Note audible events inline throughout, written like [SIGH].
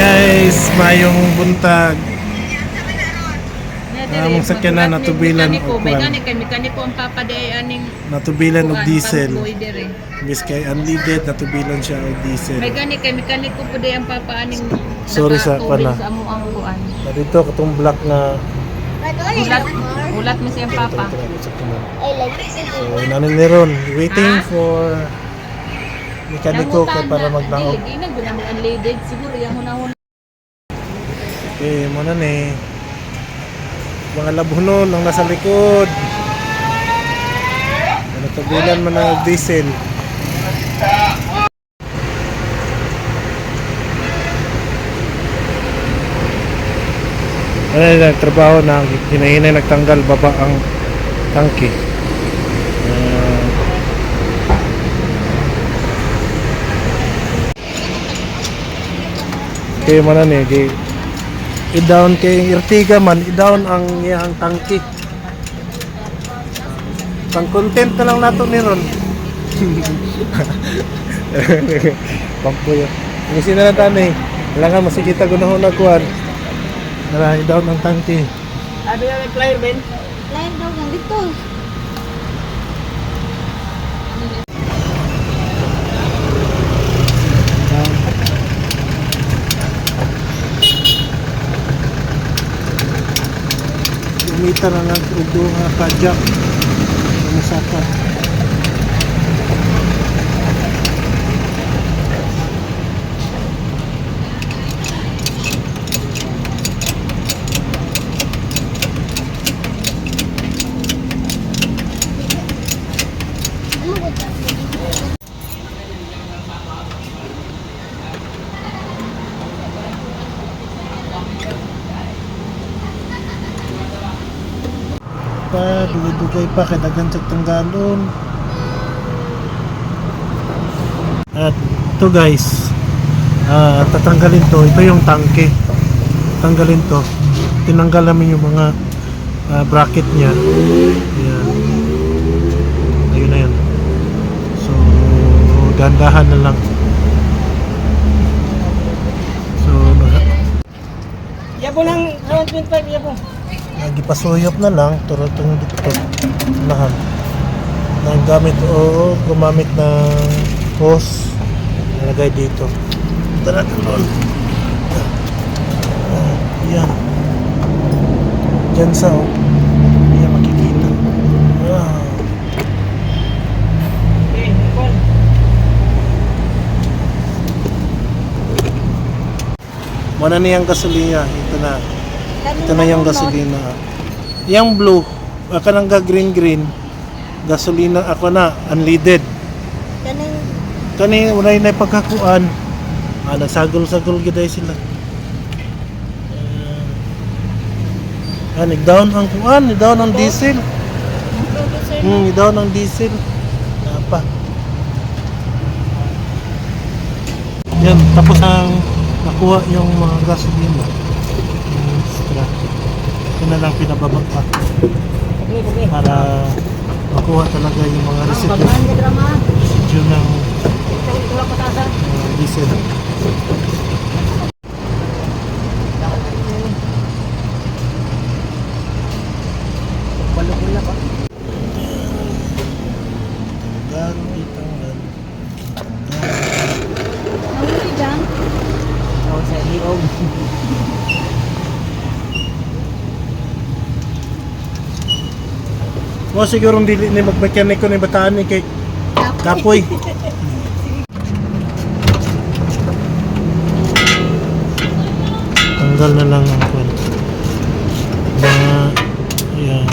guys, mayong buntag. Among sakyan na natubilan Mekaniko, may kwan. mekaniko ang papaday aning Natubilan og diesel. Bis kay unleaded, natubilan siya og diesel. Gani kay mekaniko day ang papa aning Sorry sa pana. sa amo ang kuan. Na dito katong black na Ulat, ulat mo siyang papa. So, nanin meron. Waiting for mekaniko ka para magnaog. Di na gud ang unleaded siguro yang hunahon. Okay, muna ni. Mga labunon ang nasa likod. Natubilan man ang diesel. Ano nagtrabaho na hinahinay nagtanggal baba ang tangke. Ah, kaya man ni di i-down kay Ertiga man i-down ang iyang tangke. Pang content na lang nato ni Ron. [LAUGHS] Pampuyo. Ngisi na lang tani. Kailangan masikita ko na ho na kuwan. Nara i-down ang tangke. Abi ang player ben. Lain daw gang dito. Umita na lang udo nga kajak. Masaka. Dugay-dugay pa, kay daghan sa tanggalon. At ito guys, ah, tatanggalin to. Ito yung tangke. Tanggalin to. Tinanggal namin yung mga ah, bracket niya. Ayan. Ayun na yan. So, dandahan na lang. So, Yabo nang 125 yabo. Nagipasuyop na lang turo itong dito lahat nang gamit o gumamit ng hose. Nilagay dito. Tara doon Ah, yan. Dyan sa oh. Yan makikita. Ah. Muna niyang gasolina. Ito na ito na yung gasolina. Yung blue, aka nang ga green green, gasolina ako na, unleaded. Kaning Kani unay na pagkakuan. Ah, nagsagol-sagol giday sila. Ah, nag-down ang kuan, nag-down ang diesel. Hmm, nag-down ang diesel. Napa. Yan, tapos ang nakuha yung mga gasolina. Extra. Ito na lang pinababa pa. Para makuha talaga yung mga residue, residue ng uh, diesel. Tanggal, itanggal. Nahuli dyan. Mo siguro dili ni magmekaniko ni bataan ni kay Kapoy. Tanggal na lang ang kwan. Mga, yan.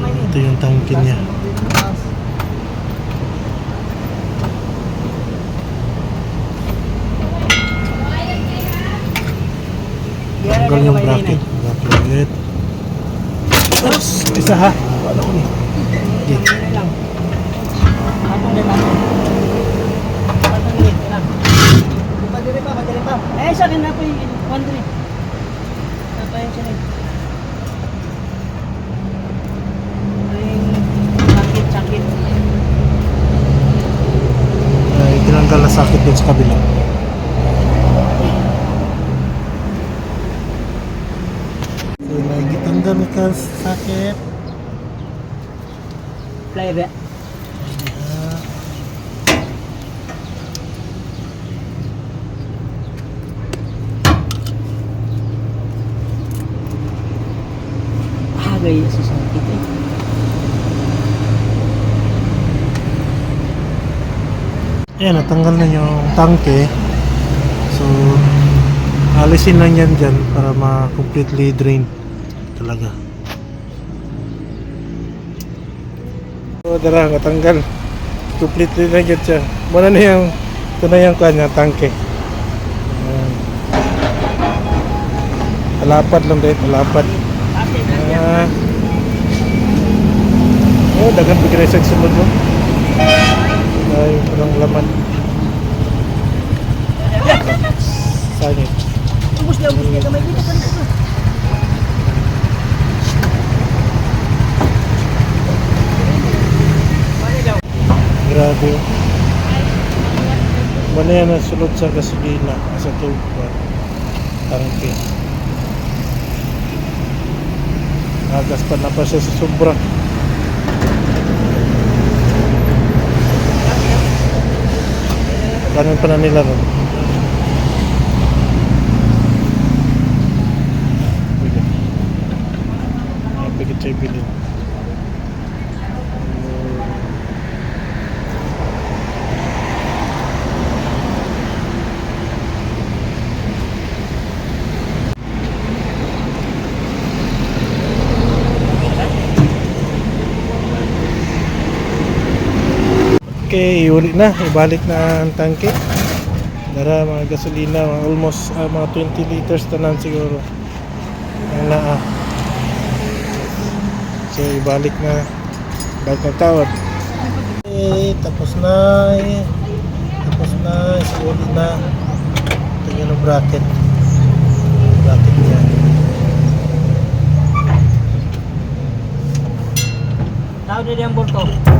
Ito yung tangke niya. Tanggal yung bracket. Bracket. Oops! Isa ha. Wala ko ni. Okay. Eh, sa akin na po yung 1 Tapayan siya rin. Ay, sakit-sakit. Ay, tinanggal na sakit doon sa kabila. Kals sakit. Fly ba? Ah, gaya sa sakit eh. Ayan, natanggal na yung tangke. So, alisin lang yan dyan para ma-completely drain talaga. So, dara, natanggal. Completely na yan siya. Muna na yung, ito na yung kanya, tangke. Ayan. Talapad lang dahil, talapad. Ah. Oh, dagan bigay sa sunod mo. Ay, parang laman. Sangit. ubus na ubus niya kamay dito. Grabe. Mana yan ang sulod sa gasolina sa tubig. Tangke. Agas pa na pa siya sa sobra. Ganun pa na ron. Pwede. Ay, pwede Okay, iuli na. Ibalik na ang tangke. Dara mga gasolina, almost ah, mga 20 liters tanan siguro. Ang naa. So, ibalik na. Balik na tawad. Okay, tapos na. eh. Tapos na. Iuli na. Ito yung bracket. Bracket niya. Tao na ang bulto.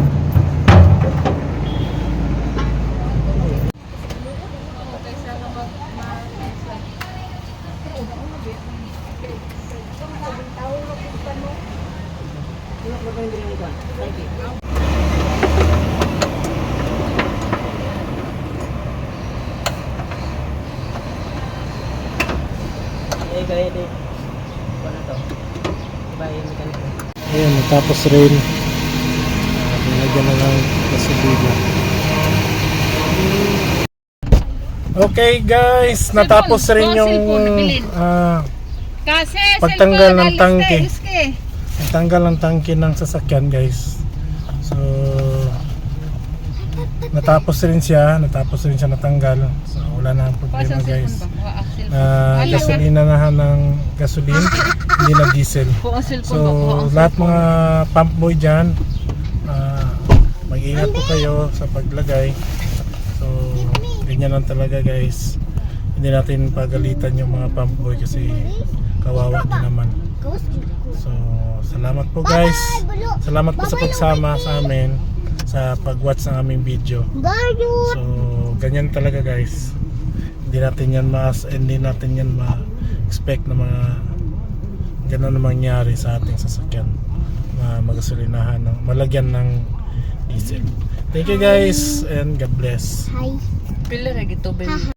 Eh, gaya din. Ano to? Iba yung mekaniko. Ayan, tapos rin. Uh, nilagyan na ng gasolina. Okay guys, natapos rin yung ah, Kasi, Pagtanggal ng tangke. Iske. Tanggal ang tangke ng sasakyan guys. So natapos rin siya, natapos rin siya natanggal. So wala na ang problema guys. Na gasolina na ng gasoline, hindi na diesel. So lahat mga pump boy dyan, ah, mag-ingat po kayo sa paglagay. So ganyan lang talaga guys. Hindi natin pagalitan yung mga pump boy kasi kawawa din naman. So, salamat po guys. Salamat po sa pagsama sa amin sa pag-watch ng aming video. So, ganyan talaga guys. Hindi natin yan mas hindi natin yan ma-expect na mga ganun na mangyari sa ating sasakyan na magasolinahan ng malagyan ng diesel. Thank you guys and God bless. Pila ra gito, baby.